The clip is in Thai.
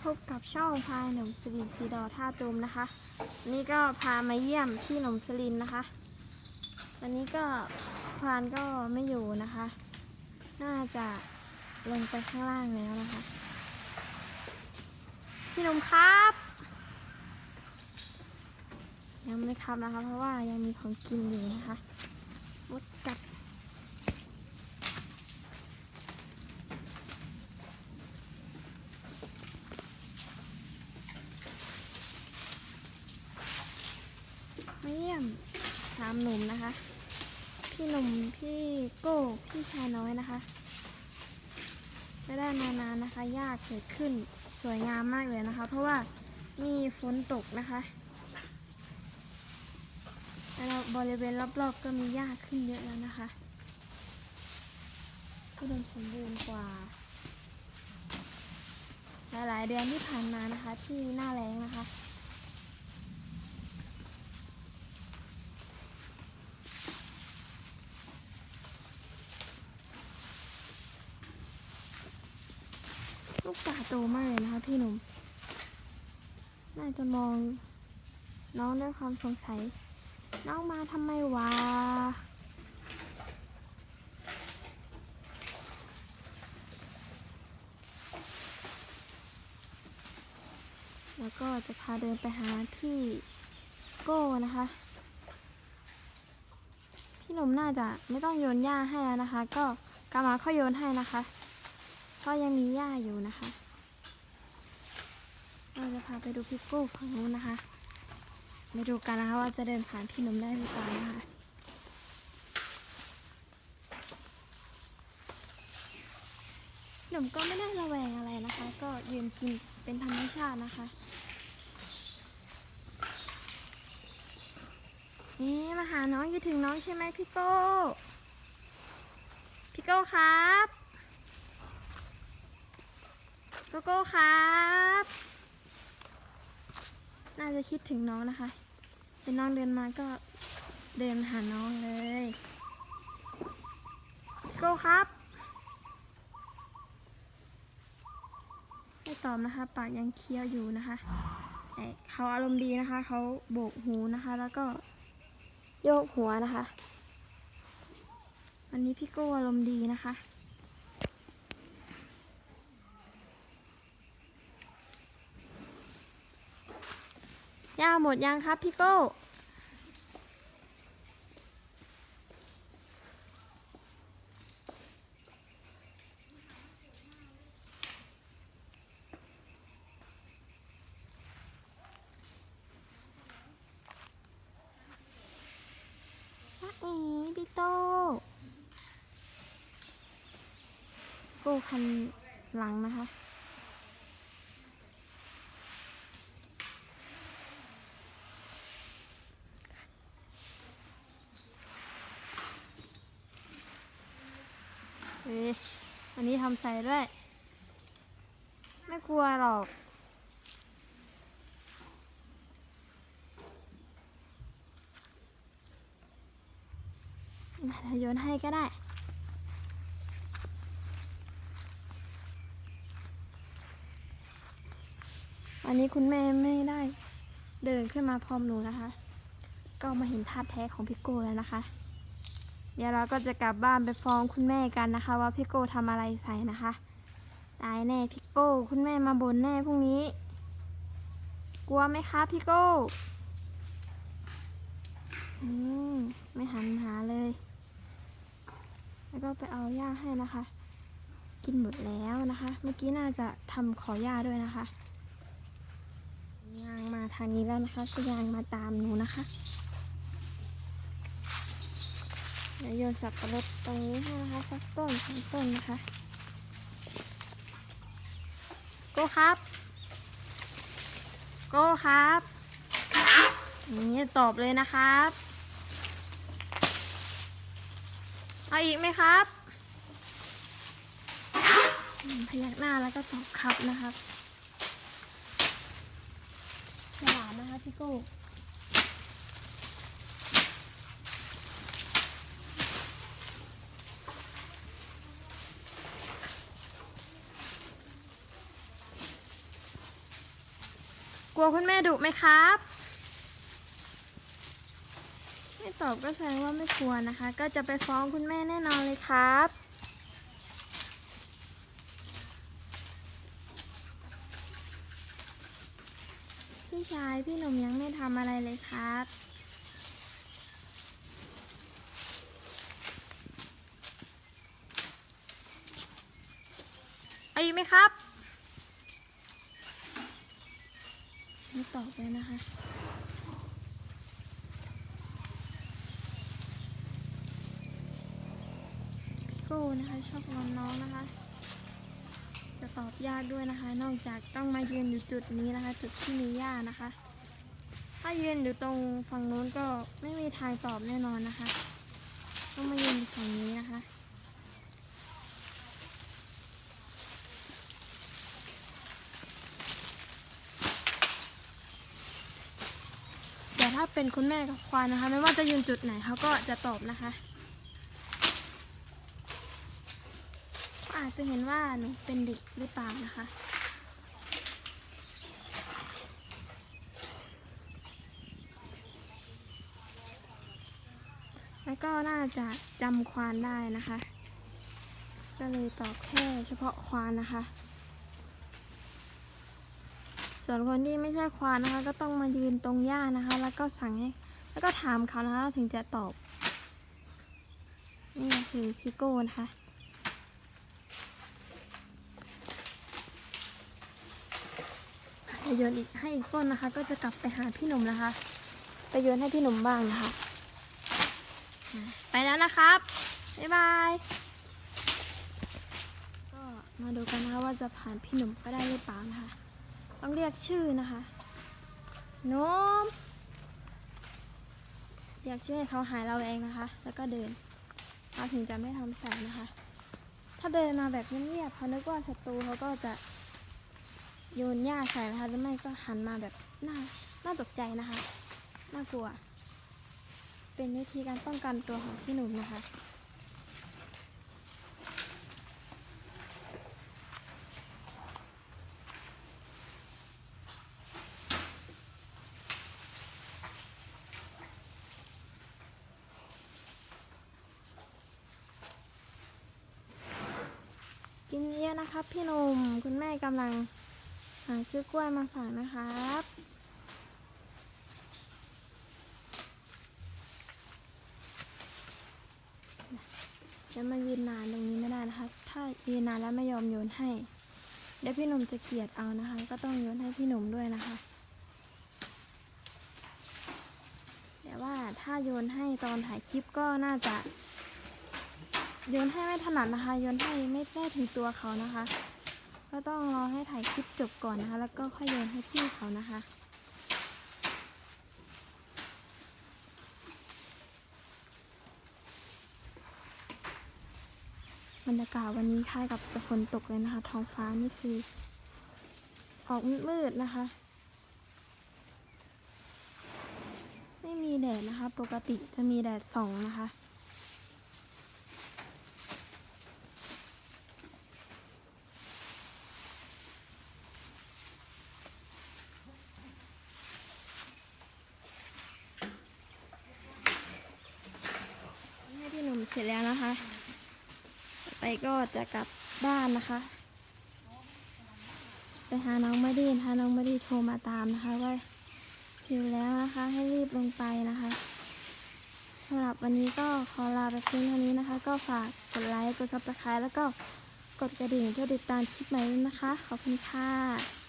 พบกับช่องพายหนุ่มสลินสีดอท่าตูมนะคะนนี้ก็พามาเยี่ยมพี่หนุ่มสลินนะคะ วันนี้ก็พานก็ไม่อยู่นะคะ น่าจะลงไปข้างล่างแล้วนะคะ พี่หนุ่มครับ ยังไม่ครับนะคะ เพราะว่ายังมีของกินอยู่นะคะมดกัด มาเยี่ยมสามหนุ่มนะคะ พี่หนุ่มพี่โก้พี่ชายน้อยนะคะไม่ได้มานานนะคะหญ้าเกิดขึ้นสวยงามมากเลยนะคะ เพราะว่ามีฝนตกนะคะแล้วบริเวณรอบๆก็มีหญ้าขึ้นเยอะแล้วนะคะอุดมสมบูรณ์กว่า หลายๆเดือนที่ผ่านมานะคะ ที่หน้าแล้งนะคะ ลูกตาโตมากเลยนะคะพี่หนุ่ม น่าจะมอง น้องด้วยความสงสัย น้องมาทำไมวะแล้วก็จะพาเดินไปหาพี่โก้นะคะ พี่หนุ่มน่าจะไม่ต้องโยนหญ้าให้แล้วนะคะ ก็กำลังเข้าโยนให้นะคะ เพราะยังมีหญ้าอยู่นะคะ เราจะพาไปดูพี่โก้ฝั่งนู้นนะคะไปดูกันนะคะว่าจะเดินผ่านพี่หนุ่มได้หรือเปล่านะคะหนุ่มก็ไม่ได้ระแวงอะไรนะคะ ก็ยืนกินเป็นธรรมชาตินะคะ นี่มาหาน้องคิดถึงน้องใช่ไหมพี่โก้ พี่โก้ครับ โกโก้ครับ น่าจะคิดถึงน้องนะคะ เป็นน้องเดินมาก็เดินหาน้องเลยโกโก้ครับไม่ตอบนะคะ ปากยังเคี้ยวอยู่นะคะเขาอารมณ์ดีนะคะ เขาโบกหูนะคะ แล้วก็โยกหัวนะคะ วันนี้พี่โก้อารมณ์ดีนะคะ ย่าหมดยังครับพี่โก้จ้าเอ๋พี่โตโก้คันหลังนะคะ เฮ้ยอันนี้ ทำใส่ด้วย ไม่กลัวหรอกโยนให้ก็ได้วันนี้คุณแม่ไม่ได้เดินขึ้นมาพร้อมหนูนะคะ ก็มาเห็นท่าแท้ของพี่โก้แล้วนะคะ เดี๋ยวเราก็จะกลับบ้านไปฟ้องคุณแม่กันนะคะ ว่าพี่โก้ทำอะไรใส่นะคะ ตายแน่พี่โก้ คุณแม่มาบ่นแน่พรุ่งนี้ กลัวไหมคะพี่โก้อืมไม่หันหาเลย แล้วก็ไปเอาหญ้าให้นะคะ กินหมดแล้วนะคะ เมื่อกี้น่าจะทำขอหญ้าด้วยนะคะยางมาทางนี้แล้วนะคะก็ยางมาตามหนูนะคะ เดี๋ยว โยนสับปะรดตรงนี้ให้นะคะสักต้นสองต้นนะคะโกครับโกครับนี่ตอบเลยนะครับเอาอีกไหมครับพยักหน้าแล้วก็ตอบครับนะครับฉลาดนะคะพี่โก้ ลัวคุณแม่ดุไหมครับ ไม่ตอบก็แสดงว่าไม่กลัวนะคะ ก็จะไปฟ้องคุณแม่แน่นอนเลยครับพี่ชายพี่หนุ่มยังไม่ทำอะไรเลยครับ เอาอีกไหมครับ ไม่ตอบเลยนะคะโก้นะคะชอบงอนน้องนะคะ จะตอบยากด้วยนะคะ นอกจากต้องมายืนอยู่จุดนี้นะคะ จุดที่มีหญ้านะคะ ถ้ายืนอยู่ตรงฝั่งนู้นก็ไม่มีทางตอบแน่นอนนะคะ ต้องมายืนอยู่ฝั่งนี้นะคะ ถ้าเป็นคุณแม่กับควานนะคะ ไม่ว่าจะยืนจุดไหนเขาก็จะตอบนะคะ อาจจะเห็นว่าหนูเป็นเด็กหรือเปล่านะคะแล้วก็น่าจะจำควานได้นะคะ ก็เลยตอบแค่เฉพาะควานนะคะ ส่วนคนที่ไม่ใช่ควานนะคะ ก็ต้องมายืนตรงหญ้านะคะ แล้วก็สั่งให้แล้วก็ถามเขานะคะถึงจะตอบ นี่คือพี่โก้นะคะจะโยนอีกให้อีกต้นนะคะ ก็จะกลับไปหาพี่หนุ่มนะคะ ไปโยนให้พี่หนุ่มบ้างนะคะ ไปแล้วนะครับ บ๊ายบาย ก็มาดูกันนะคะว่าจะผ่านพี่หนุ่มไปได้หรือเปล่านะคะ ต้องเรียกชื่อนะคะนมเรียกชื่อให้เขาหายเราเองนะคะ แล้วก็เดินเราถึงจะไม่ทำแสงนะคะ ถ้าเดินมาแบบเงียบๆเขานึกว่าศัตรูเขาก็จะโยนหญ้าใส่นะคะหรือไม่ก็หันมาแบบน่าน่าตกใจนะคะ น่ากลัว เป็นวิธีการป้องกันตัวของพี่หนุ่มนะคะ กินเยอะนะครับ พี่นุ่มคุณแม่กำลังหาซื้อกล้วยมาฝากนะครับจะมายืนนานตรงนี้ไม่ได้นะคะถ้ายืนนานแล้วไม่ยอมโยนให้ เดี๋ยวพี่หนุ่มจะเกลียดเอานะคะ ก็ต้องโยนให้พี่หนุ่มด้วยนะคะ แต่ว่าถ้าโยนให้ตอนถ่ายคลิปก็น่าจะ โยนให้ไม่ถนัดนะคะ โยนให้ไม่ได้ถึงตัวเขานะคะ ก็ต้องรอให้ถ่ายคลิปจบก่อนนะคะ แล้วก็ค่อยโยนให้พี่เขานะคะบรรยากาศวันนี้คล้ายกับจะฝนตกเลยนะคะ ท้องฟ้านี่คือออกมืดๆนะคะ ไม่มีแดดนะคะ ปกติจะมีแดดส่องนะคะ ให้พี่หนุ่มเส ร็จแล้วนะคะ ไปก็จะกลับบ้านนะคะ ไปหาน้องมาดีนถ้าน้องมาดีโทรมาตามนะคะว่าหิวแล้วนะคะให้รีบลงไปนะคะสำหรับวันนี้ก็ขอลาไปเพียงเท่านี้นะคะ ก็ฝากกดไลค์กดซับสไครต์แล้วก็กดกระดิ่งเพื่อติดตามคลิปใหม่ด้วยนะคะ ขอบคุณค่ะ